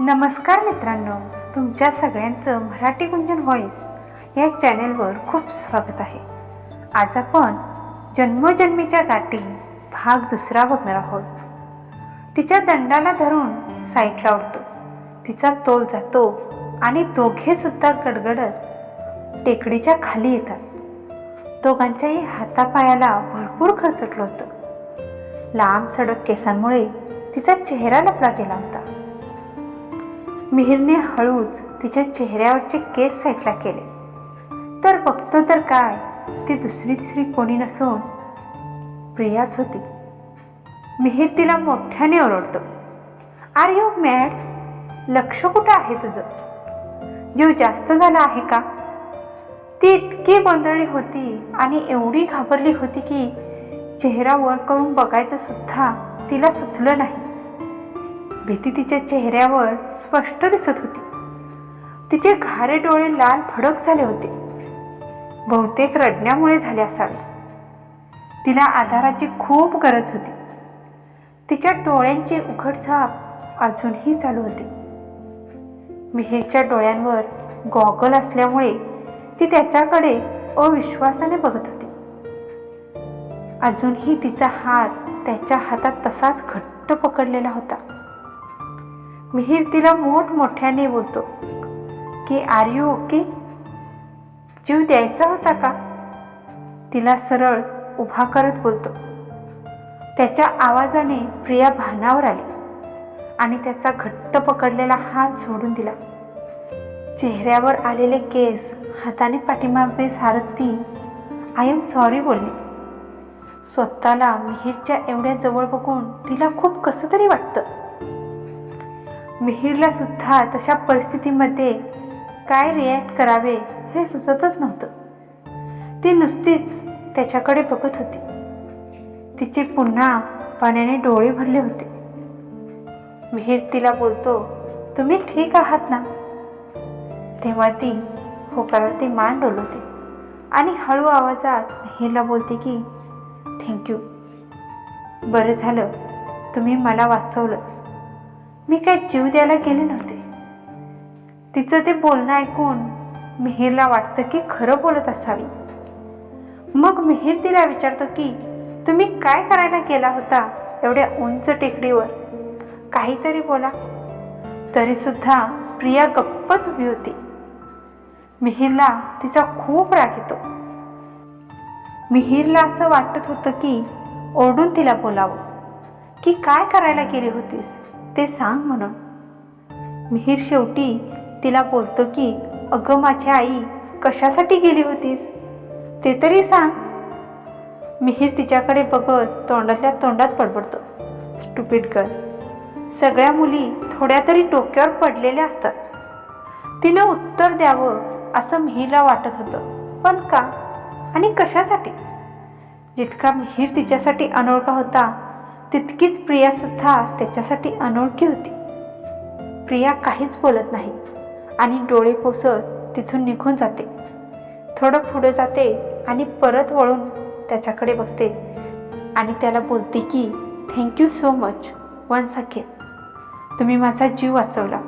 नमस्कार मित्रांनो तुमच्या सगळ्यांचं मराठी गुंजन व्हॉईस या चॅनेलवर खूप स्वागत आहे. आज आपण जन्मोजन्मीच्या गाठी भाग दुसरा बघणार आहोत. तिच्या दंडाला धरून साईटला उडतो तिचा तोल जातो आणि दोघेसुद्धा गडगडत टेकडीच्या खाली येतात. दोघांच्याही हातापायाला भरपूर खरचटलं होतं. लांब सडक केसांमुळे तिचा चेहरा लपला गेला होता. मिहिरने हळूच तिच्या चेहऱ्यावरचे केस साईडला केले. तर बघतो तर काय ती दुसरी तिसरी कोणी नसून प्रियाच होती. मिहिर तिला मोठ्याने ओरडतो. Are you mad? लक्ष कुठं आहे तुझं? जीव जास्त झाला आहे का? ती इतकी गोंधळली होती आणि एवढी घाबरली होती की चेहरा वर करून बघायचं सुद्धा तिला सुचलं नाही. भीती तिच्या चेहऱ्यावर स्पष्ट दिसत होती. तिचे घारे डोळे लाल फडक झाले होते. बहुतेक रडण्यामुळे झाले असावे. तिला आधाराची खूप गरज होती. तिच्या डोळ्यांची उघडझाप अजूनही चालू होती. मिहिरच्या डोळ्यांवर गॉगल असल्यामुळे ती त्याच्याकडे अविश्वासाने बघत होती. अजूनही तिचा हात त्याच्या हातात तसाच घट्ट पकडलेला होता. मिहीर तिला मोठमोठ्याने बोलतो की आर यू ओके? जीव द्यायचा होता का? तिला सरळ उभा करत बोलतो. त्याच्या आवाजाने प्रिया भानावर आली आणि त्याचा घट्ट पकडलेला हात सोडून दिला. चेहऱ्यावर आलेले केस हाताने पाठीमागे सारत ती आय एम सॉरी बोलली. स्वतःला मिहीरच्या एवढ्या जवळ बघून तिला खूप कसं तरी वाटतं. मिहीरला सुद्धा तशा परिस्थितीमध्ये काय रिॲक्ट करावे हे सुचतच नव्हतं. ती नुसतीच त्याच्याकडे बघत होती. तिचे पुन्हा पाण्याने डोळे भरले होते. मिहीर तिला बोलतो तुम्ही ठीक आहात ना? तेव्हा ती होकारावरती मान डोलवते आणि हळू आवाजात मिहीरला बोलते की थँक्यू. बरं झालं. तुम्ही मला वाचवलं. मी काय जीव द्यायला गेले नव्हते. तिचं ते बोलणं ऐकून मिहीरला वाटतं की खरं बोलत असावी. मग मिहीर तिला विचारतो की तुम्ही काय करायला गेला होता एवढ्या उंच टेकडीवर? काहीतरी बोला. तरी सुद्धा प्रिया गप्पच उभी होती. मिहीरला तिचा खूप राग येतो. मिहीरला असं वाटत होतं की ओरडून तिला बोलावं. की काय करायला गेली होतीस? ते सांग म्हणून. मिहीर शेवटी तिला बोलतो की अगं माझी आई कशासाठी गेली होतीस? ते तरी सांग. मिहीर तिच्याकडे बघत तोंडातल्या तोंडात पडबडतो. स्टुपिड गर्ल सगळ्या मुली थोड्या तरी डोक्यावर पडलेल्या असतात. तिनं उत्तर द्यावं असं मिहीरला वाटत होतं. पण का? आणि कशासाठी? जितका मिहीर तिच्यासाठी अनोळखा होता तितकीच प्रियासुद्धा त्याच्यासाठी अनोळखी होती. प्रिया काहीच बोलत नाही आणि डोळे पोसत तिथून निघून जाते. थोडं पुढं जाते आणि परत वळून त्याच्याकडे बघते आणि त्याला बोलते की thank you so much one again तुम्ही माझा जीव वाचवला.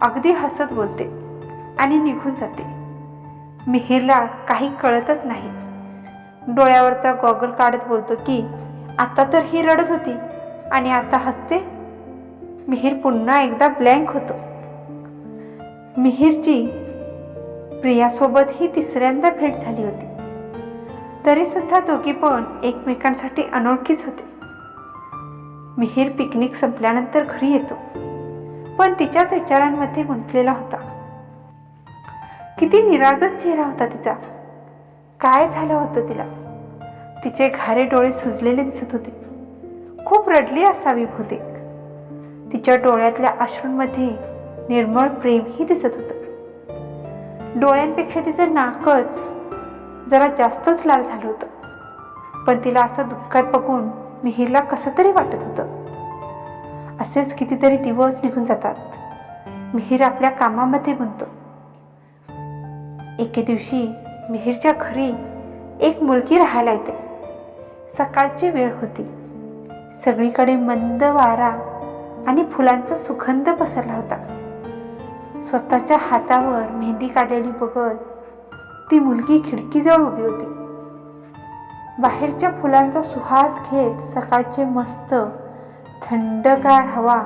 अगदी हसत बोलते आणि निघून जाते. मिहिरला काही कळतच नाही. डोळ्यावरचा गॉगल काढत बोलतो की आता तर ही रडत होती आणि आता हसते. मिहीर पुन्हा एकदा ब्लँक होतो. मिहीरची प्रियासोबत ही तिसऱ्यांदा भेट झाली होती. तरी सुद्धा दोघी पण एकमेकांसाठी अनोळखीच होते. मिहीर पिकनिक संपल्यानंतर घरी येतो पण तिच्याच विचारांमध्ये गुंतलेला होता. किती निरागस चेहरा होता तिचा. काय झालं होतं तिला? तिचे घारे डोळे सुजलेले दिसत होते. खूप रडली असावी बहुतेक. तिच्या डोळ्यातल्या अश्रूंमध्ये निर्मळ प्रेमही दिसत होतं. डोळ्यांपेक्षा तिचं नाकच जरा जास्तच लाल झालं होतं. पण तिला असं दुःखात बघून मिहीरला कसं तरी वाटत होतं. असेच कितीतरी दिवस निघून जातात. मिहीर आपल्या कामामध्ये गुंतो एके दिवशी मिहीरच्या घरी एक मुलगी राहायला येते. सकाळची वेळ होती. सगळीकडे मंद वारा आणि फुलांचा सुगंध पसरला होता. स्वतःच्या हातावर मेहंदी काढलेली बघत ती मुलगी खिडकीजवळ उभी होती. बाहेरच्या फुलांचा सुहास घेत सकाळचे मस्त थंडगार हवा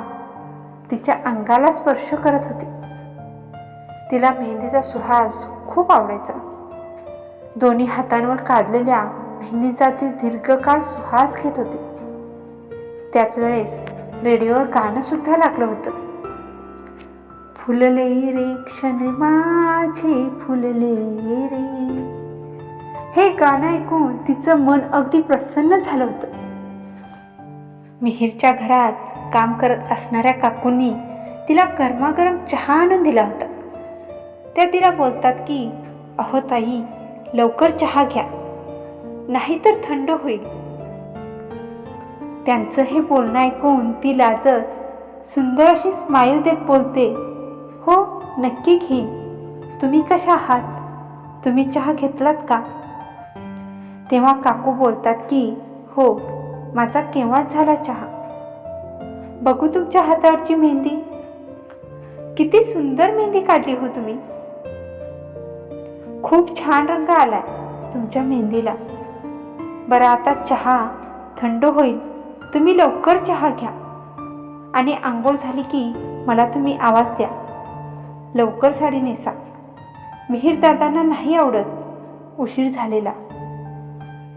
तिच्या अंगाला स्पर्श करत होती. तिला मेहंदीचा सुहास खूप आवडायचा. दोन्ही हातांवर काढलेल्या मेहंदीचा ती दीर्घकाळ सुहास घेत होती. त्याच वेळेस रेडिओवर गाणं सुद्धा लागलं होतं. फुलले रे क्षण माझे फुलले रे. हे गाणं ऐकून तिचं मन अगदी प्रसन्न झालं होतं. मिहीरच्या घरात काम करत असणाऱ्या काकूंनी तिला गरमागरम चहा आणून दिला होता. त्या तिला बोलतात की अहो ताई लवकर चहा घ्या. नाहीतर थंड होईल. त्यांचं हे बोलणं ऐकून ती लाजत सुंदर अशी स्माईल देत बोलते हो नक्की घेईन तुम्ही कशा आहात? तुम्ही चहा घेतलात का? तेव्हा काकू बोलतात की हो माझा केव्हाच झाला चहा? बघू तुमच्या हातावरची मेहंदी. किती सुंदर मेहंदी काढली हो तुम्ही. खूप छान रंग आलाय तुमच्या मेहंदीला. बरं आता चहा थंड होईल. तुम्ही लवकर चहा घ्या. आणि आंघोळ झाली की मला तुम्ही आवाज द्या. लवकर साडी नेसा. मिहीर दादांना नाही आवडत उशीर झालेला.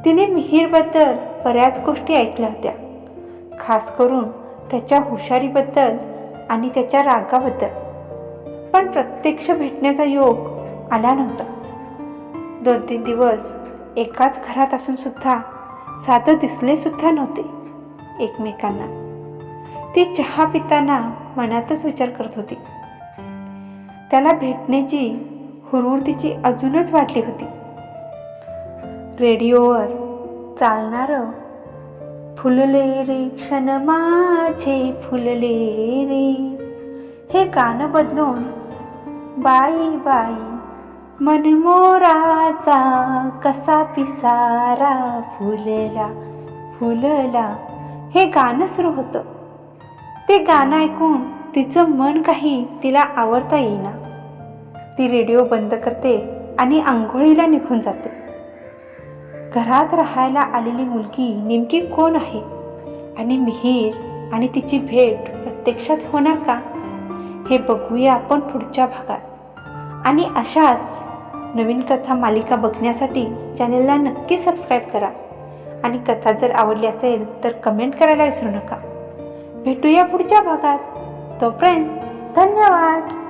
तिने मिहीरबद्दल बऱ्याच गोष्टी ऐकल्या होत्या. खास करून त्याच्या हुशारीबद्दल आणि त्याच्या रागाबद्दल. पण प्रत्यक्ष भेटण्याचा योग आला नव्हता. दोन तीन दिवस एकाच घरात असून सुद्धा साधं दिसले सुद्धा नव्हते एकमेकांना. ती चहा पिताना मनातच विचार करत होती. त्याला भेटण्याची हुरहुर तिची अजूनच वाढली होती. रेडिओवर चालणारं फुलले रे क्षण माझे फुलले रे. हे गाणं बदलून बाई बाई मनमोराचा कसा पिसारा फुलला फुलला. हे गाणं सुरू होतं. ते गाणं ऐकून तिचं मन काही तिला आवडता येईना. ती रेडिओ बंद करते आणि आंघोळीला निघून जाते. घरात राहायला आलेली मुलगी नेमकी कोण आहे? आणि मिहीर आणि तिची भेट प्रत्यक्षात होणार का? हे बघूया आपण पुढच्या भागात. आणि अशाच नवीन कथा मालिका बघण्यासाठी चॅनलला नक्की सबस्क्राईब करा. आणि कथा जर आवडली असेल तर कमेंट करायला विसरू नका. भेटूया पुढच्या भागात. तोपर्यंत धन्यवाद.